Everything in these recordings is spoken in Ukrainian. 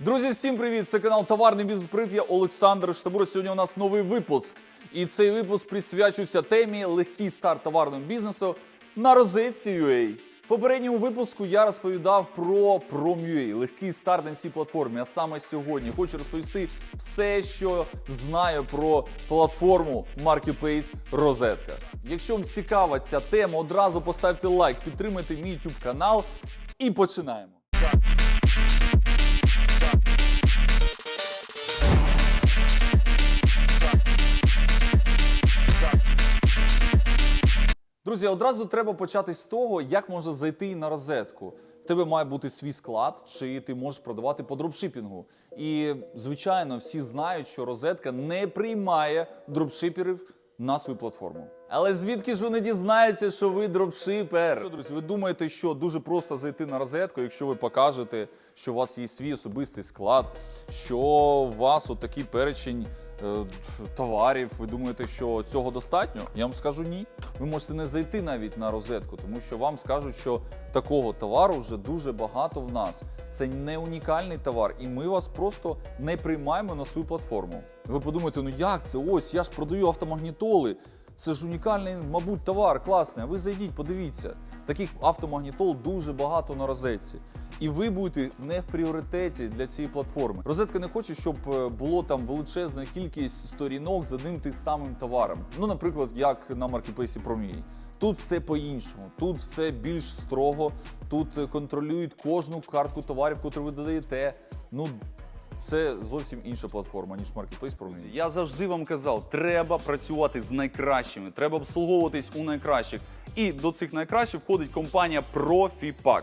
Друзі, всім привіт! Це канал Товарний бізнес Прив. Я Олександр Штабур. Сьогодні у нас новий випуск. І цей випуск присвячується темі легкий старт товарного бізнесу на розетці UA. В попередньому випуску я розповідав про Prom.ua, легкий старт на цій платформі. А саме сьогодні хочу розповісти все, що знаю про платформу Marketplace Розетка. Якщо вам цікава ця тема, одразу поставте лайк, підтримайте мій YouTube канал і починаємо. Друзі, одразу треба почати з того, як можна зайти на розетку. В тебе має бути свій склад, чи ти можеш продавати по дропшипінгу. І звичайно, всі знають, що розетка не приймає дропшиперів на свою платформу. Але звідки ж вони дізнаються, що ви дропшипер? Що, друзі, ви думаєте, що дуже просто зайти на розетку, якщо ви покажете, що у вас є свій особистий склад, що у вас от такий перечень е, товарів. Ви думаєте, що цього достатньо? Я вам скажу ні. Ви можете не зайти навіть на розетку, тому що вам скажуть, що такого товару вже дуже багато в нас. Це не унікальний товар, і ми вас просто не приймаємо на свою платформу. Ви подумаєте, ну як це? Ось я ж продаю автомагнітоли. Це ж унікальний, мабуть, товар, класний. А ви зайдіть, подивіться. Таких автомагнітол дуже багато на розетці. І ви будете не в пріоритеті для цієї платформи. Розетка не хоче, щоб е, було там величезна кількість сторінок з одним тим самим товаром. Ну, наприклад, як на маркетплейсі Prom.ua. Тут все по-іншому, тут все більш строго, тут е, контролюють кожну картку товарів, яку ви додаєте. Ну, це зовсім інша платформа, ніж Marketplace Prom.ua. Я завжди вам казав, треба працювати з найкращими, треба обслуговуватись у найкращих. І до цих найкращих входить компанія ProfiPack,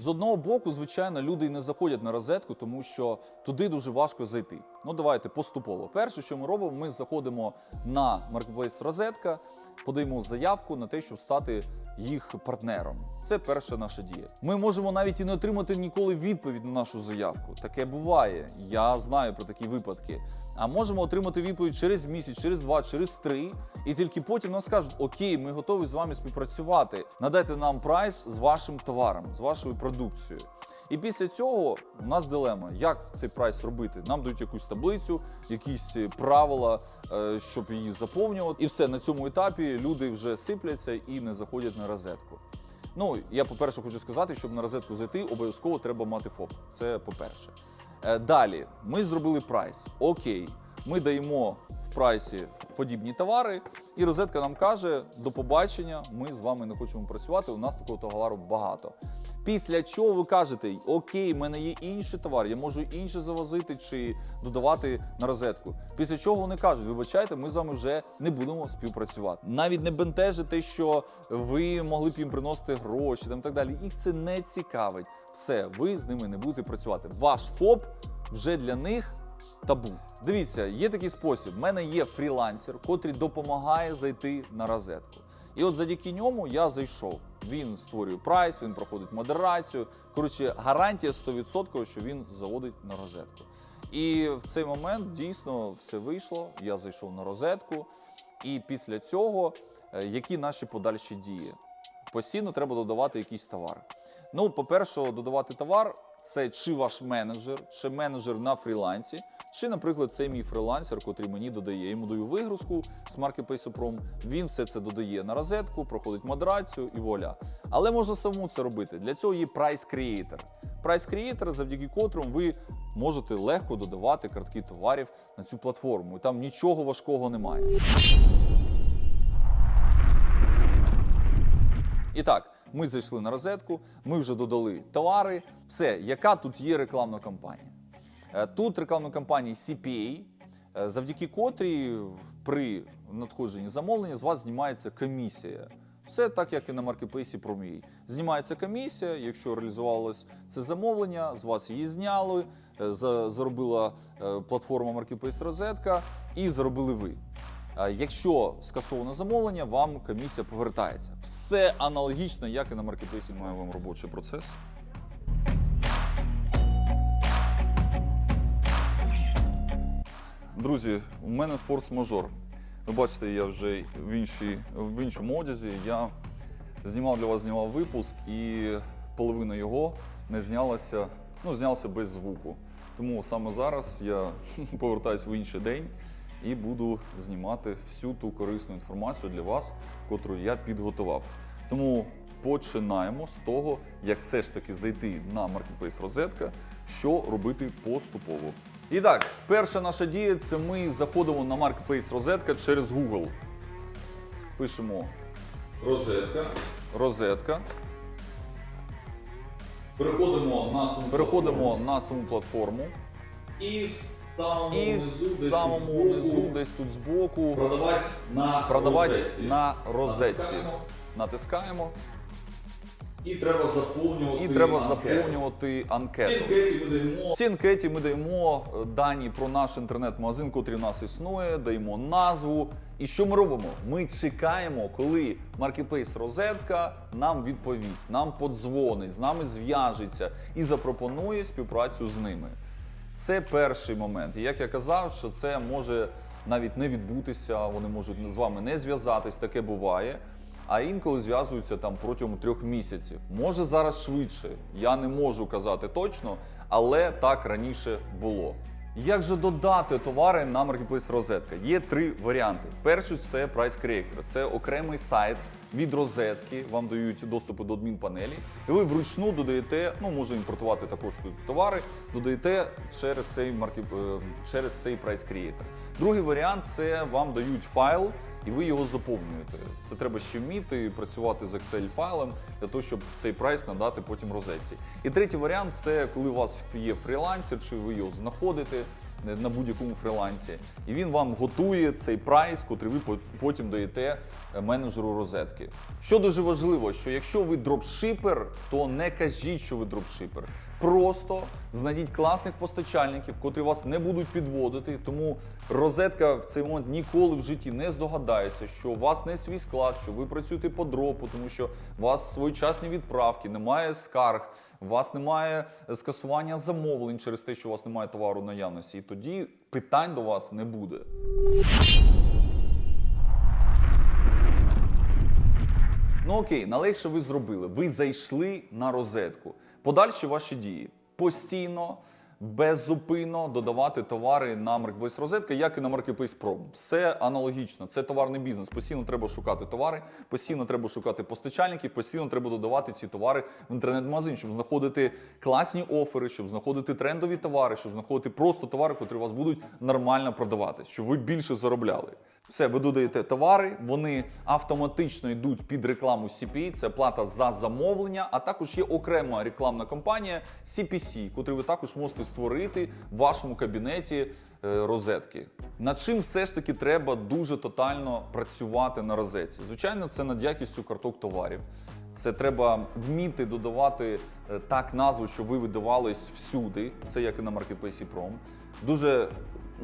З одного боку, звичайно, люди не заходять на розетку, тому що туди дуже важко зайти. Ну давайте поступово. Перше, що ми робимо, ми заходимо на Marketplace Розетка, подаємо заявку на те, щоб стати їх партнером. Це перша наша дія. Ми можемо навіть і не отримати ніколи відповідь на нашу заявку. Таке буває. Я знаю про такі випадки. А можемо отримати відповідь через місяць, через два, через три, і тільки потім нас скажуть: Окей, ми готові з вами співпрацювати. Надайте нам прайс з вашим товаром, з вашою продукцією. І після цього у нас дилема, як цей прайс робити. Нам дають якусь таблицю, якісь е, правила, е, щоб її заповнювати. І все на цьому етапі люди вже сипляться і не заходять на розетку. Ну, я по-перше, хочу сказати, щоб на розетку зайти, обов'язково треба мати ФОП. Це по-перше. Е, Далі ми зробили прайс. Окей, ми даємо прайсі подібні товари, і розетка нам каже: до побачення, ми з вами не хочемо працювати. У нас такого товару багато. Після чого ви кажете, окей, в мене є інший товар, я можу інше завозити чи додавати на розетку. Після чого вони кажуть, вибачайте, ми з вами вже не будемо співпрацювати. Навіть не бентежить те, що ви могли б їм приносити гроші там і так далі. Їх це не цікавить. Все, ви з ними не будете працювати. Ваш ФОП вже для них табу. Дивіться, є такий спосіб. У мене є фрілансер, котрий допомагає зайти на розетку. І от завдяки ньому я зайшов. Він створює прайс, він проходить модерацію. Коротше, гарантія 100%, що він заводить на розетку. І в цей момент дійсно все вийшло. Я зайшов на розетку, і після цього е, які наші подальші дії? Постійно треба додавати якийсь товар. Ну, по-перше, додавати товар це чи ваш менеджер, чи менеджер на фрілансі, чи, наприклад, це мій фрілансер, котрий мені додає. Я йому даю вигрузку з Marketplace Prom, він все це додає на розетку, проходить модерацію і вуаля. Але можна самому це робити. Для цього є Price Creator. Price Creator, завдяки котрому ви можете легко додавати картки товарів на цю платформу. І там нічого важкого немає. І так, Ми зайшли на розетку, ми вже додали товари. Все, яка тут є рекламна кампанія? Е, Тут рекламна кампанія CPA, е, завдяки котрій при надходженні замовлення з вас знімається комісія. Все так, як і на маркетплейсі ProMUA. Знімається комісія, якщо реалізувалось це замовлення, з вас її зняли, е, заробила платформа Marketplace Розетка і заробили ви. Якщо скасоване замовлення, вам комісія повертається. Все аналогічно, як і на маркетплейсі. Маю вам робочий процес. Друзі, у мене форс-мажор. Ви бачите, я вже в, іншій, в іншому одязі. Я знімав для вас знімав випуск, і половина його не знялася, ну, знялася без звуку. Тому саме зараз я повертаюсь в інший день і буду знімати всю ту корисну інформацію для вас, котру я підготував. Тому починаємо з того, як все ж таки зайти на Marketplace Розетка, що робити поступово. І так, перша наша дія це ми заходимо на Marketplace Розетка через Google. Пишемо Розетка. розетка. Переходимо на саму Переходимо на саму платформу. і самому І в самому низу, десь тут збоку, продавати на продавати розетці. на розетці. Натискаємо. Натискаємо І треба заповнювати і треба анкету. заповнювати анкету. анкеті ми даємо В цій анкеті ми даємо е, дані про наш інтернет-магазин, котрий в нас існує, даємо назву. І що ми робимо? Ми чекаємо, коли Marketplace Розетка нам відповість, нам подзвонить, з нами зв'яжеться і запропонує співпрацю з ними. Це перший момент. І як я казав, що це може навіть не відбутися, вони можуть з вами не зв'язатись, таке буває. А інколи зв'язуються там протягом трьох місяців. Може зараз швидше. Я не можу казати точно, але так раніше було. Як же додати товари на Marketplace Розетка? Є три варіанти. Перший це Price Creator. Це окремий сайт від розетки. Вам дають доступи до адмінпанелі. І ви вручну додаєте, ну може імпортувати також тут товари, додаєте через цей маркет, через цей Price Creator. Другий варіант це вам дають файл. І ви його заповнюєте. Це треба ще вміти працювати з Excel файлом для того, щоб цей прайс надати потім розетці. І третій варіант це коли у вас є фрілансер, чи ви його знаходите е, на будь-якому фрілансі, і він вам готує цей прайс, котрий ви потім даєте е, менеджеру розетки. Що дуже важливо, що якщо ви дропшипер, то не кажіть, що ви дропшипер. Просто знайдіть класних постачальників, котрі вас не будуть підводити. Тому розетка в цей момент ніколи в житті не здогадається, що у вас не свій склад, що ви працюєте по дропу, тому що у вас своєчасні відправки, немає скарг, у вас немає скасування замовлень через те, що у вас немає товару наявності. І тоді питань до вас не буде. Ну окей, налегше ви зробили. Ви зайшли на розетку. Подальші ваші дії постійно, беззупинно додавати товари на Marketplace Розетка, як і на Marketplace Pro. Все аналогічно. Це товарний бізнес. Постійно треба шукати товари, постійно треба шукати постачальників, постійно треба додавати ці товари в інтернет-магазин, щоб знаходити класні офери, щоб знаходити трендові товари, щоб знаходити просто товари, які у вас будуть нормально продаватись, щоб ви більше заробляли. Все, ви додаєте товари, вони автоматично йдуть під рекламу CPA, це плата за замовлення, а також є окрема рекламна кампанія CPC, яку ви також можете створити в вашому кабінеті е, розетки. Над чим все ж таки треба дуже тотально працювати на розетці? Звичайно, це над якістю карток товарів. Це треба вміти додавати е, так назву, щоб ви видавались всюди. Це як і на маркетплейсі Prom. Дуже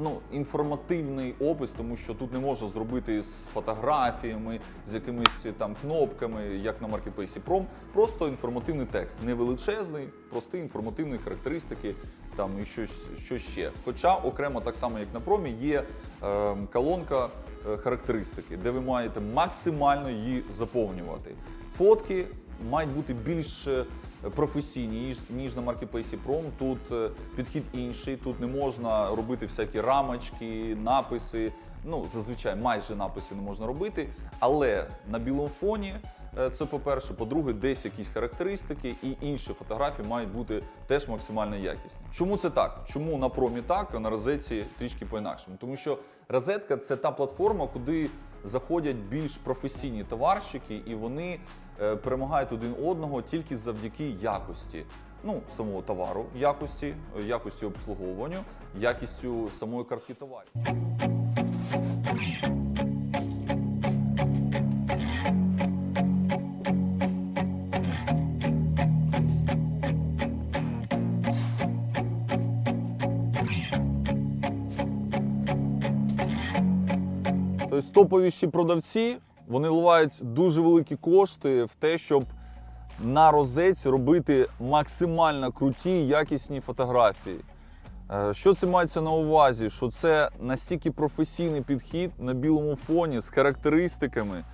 ну, інформативний опис, тому що тут не можна зробити з фотографіями, з якимись там кнопками, як на маркетплейсі Prom. Просто інформативний текст, не величезний, простий інформативні характеристики там і щось, що ще. Хоча окремо, так само як на промі, є е, колонка е, характеристики, де ви маєте максимально її заповнювати. Фотки мають бути більш е, професійні, ніж, ніж на маркетплейсі Prom. Тут е, підхід інший, тут не можна робити всякі рамочки, написи. Ну, зазвичай майже написи не можна робити, але на білому фоні е, це по-перше, по-друге, десь якісь характеристики і інші фотографії мають бути теж максимально якісні. Чому це так? Чому на промі так, а на розетці трішки по-інакшому? Тому що розетка це та платформа, куди заходять більш професійні товарщики, і вони е, перемагають один одного тільки завдяки якості. Ну, самого товару, якості, якості обслуговуванню, якістю самої картки товарів. Тобто топовіші продавці вони ливають дуже великі кошти в те, щоб на розетці робити максимально круті, якісні фотографії. Е, Що це мається на увазі? Що це настільки професійний підхід на білому фоні з характеристиками,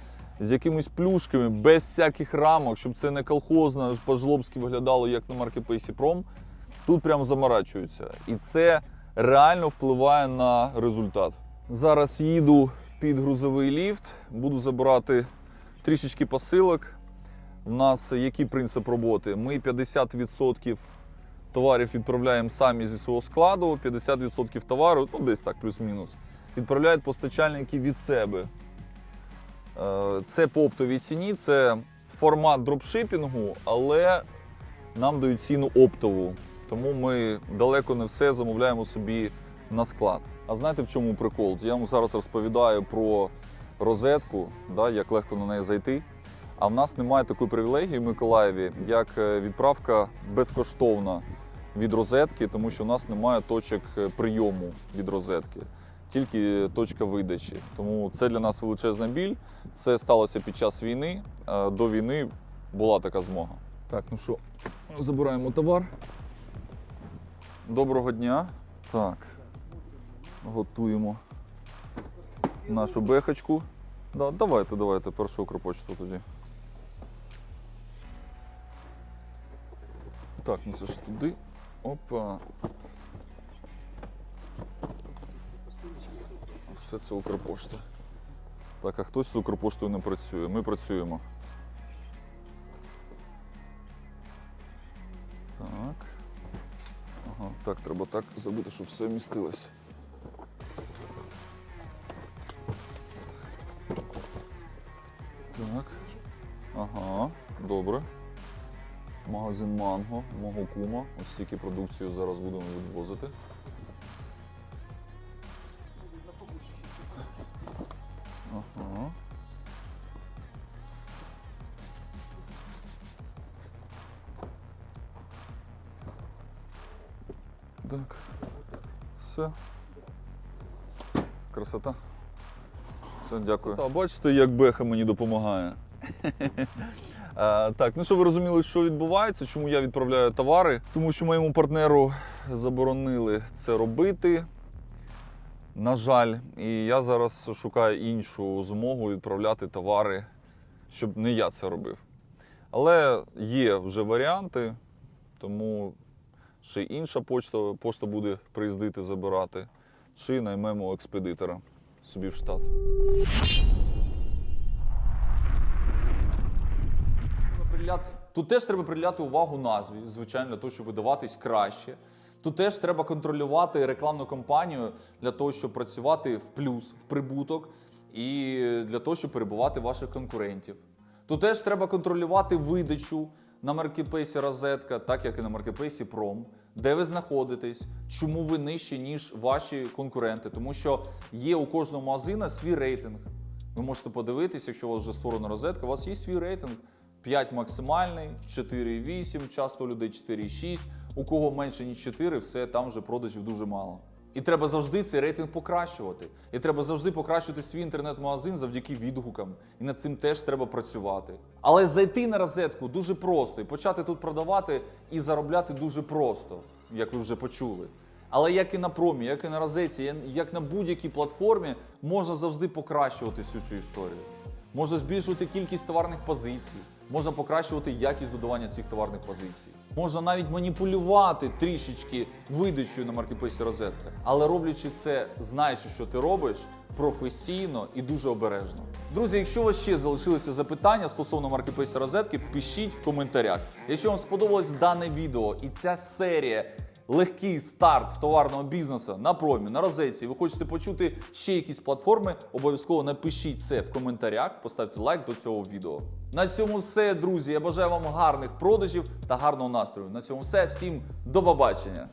з якимись плюшками, без всяких рамок, щоб це не колхозно по-жлобськи виглядало, як на маркетплейсі Пром. Тут прям заморачуються. І це реально впливає на результат. Зараз їду під грузовий ліфт, буду забирати трішечки посилок. У нас який принцип роботи? Ми 50% товарів відправляємо самі зі свого складу, 50% товару, ну десь так, плюс-мінус, відправляють постачальники від себе. Е, Це по оптовій ціні, це формат дропшипінгу, але нам дають ціну оптову. Тому ми далеко не все замовляємо собі на склад. А знаєте в чому прикол? Я вам зараз розповідаю про розетку, да, як легко на неї зайти. А в нас немає такої привілегії в Миколаєві, як е, відправка безкоштовна від розетки, тому що у нас немає точок е, прийому від розетки, тільки точка видачі. Тому це для нас величезна біль. Це сталося під час війни. Е, До війни була така змога. Так, ну що, забираємо товар. Доброго дня. Так. Готуємо нашу бехочку. Да, давайте, давайте першу укропочту тоді. Так, ну це ж туди. Опа. Все це Укрпошта. Так, а хтось з Укрпоштою не працює. Ми працюємо. Так. Ага, так, треба так зробити, щоб все вмістилось. Так. Ага, добре. Магазин Манго, мого кума. Ось стільки продукцію зараз будемо відвозити. Ага. Так. Все. Красота. Все, дякую. Та, бачите, як Беха мені допомагає. Так, ну що ви розуміли, що відбувається, чому я відправляю товари? Тому що моєму партнеру заборонили це робити. На жаль, і я зараз шукаю іншу змогу відправляти товари, щоб не я це робив. Але є вже варіанти, тому ще інша почта, пошта буде приїздити забирати, чи наймемо експедитора собі в штат. Тут теж треба приділяти увагу назві, звичайно, для того, щоб видаватись краще. Тут теж треба контролювати рекламну кампанію для того, щоб працювати в плюс, в прибуток і для того, щоб перебувати ваших конкурентів. Тут теж треба контролювати видачу на маркетплейсі Розетка, так як і на маркетплейсі Пром, де ви знаходитесь, чому ви нижче, ніж ваші конкуренти. Тому що є у кожного магазина свій рейтинг. Ви можете подивитися, якщо у вас вже створена розетка, у вас є свій рейтинг. 5 максимальний, 4,8, часто у людей 4,6. У кого менше, ніж 4, все там вже продажів дуже мало. І треба завжди цей рейтинг покращувати. І треба завжди покращувати свій інтернет-магазин завдяки відгукам. І над цим теж треба працювати. Але зайти на розетку дуже просто і почати тут продавати і заробляти дуже просто, як ви вже почули. Але як і на промі, як і на розетці, як на будь-якій платформі, можна завжди покращувати всю цю історію. Можна збільшувати кількість товарних позицій, можна покращувати якість додавання цих товарних позицій. Можна навіть маніпулювати трішечки видачею на маркетплейсі розетка. Але роблячи це, знаючи, що ти робиш, професійно і дуже обережно. Друзі, якщо у вас ще залишилися запитання стосовно маркетплейсу розетки, пишіть в коментарях. Якщо вам сподобалось дане відео і ця серія легкий старт в товарного бізнесу на промі, на розетці, ви хочете почути ще якісь платформи, обов'язково напишіть це в коментарях, поставте лайк до цього відео. На цьому все, друзі. Я бажаю вам гарних продажів та гарного настрою. На цьому все. Всім до побачення.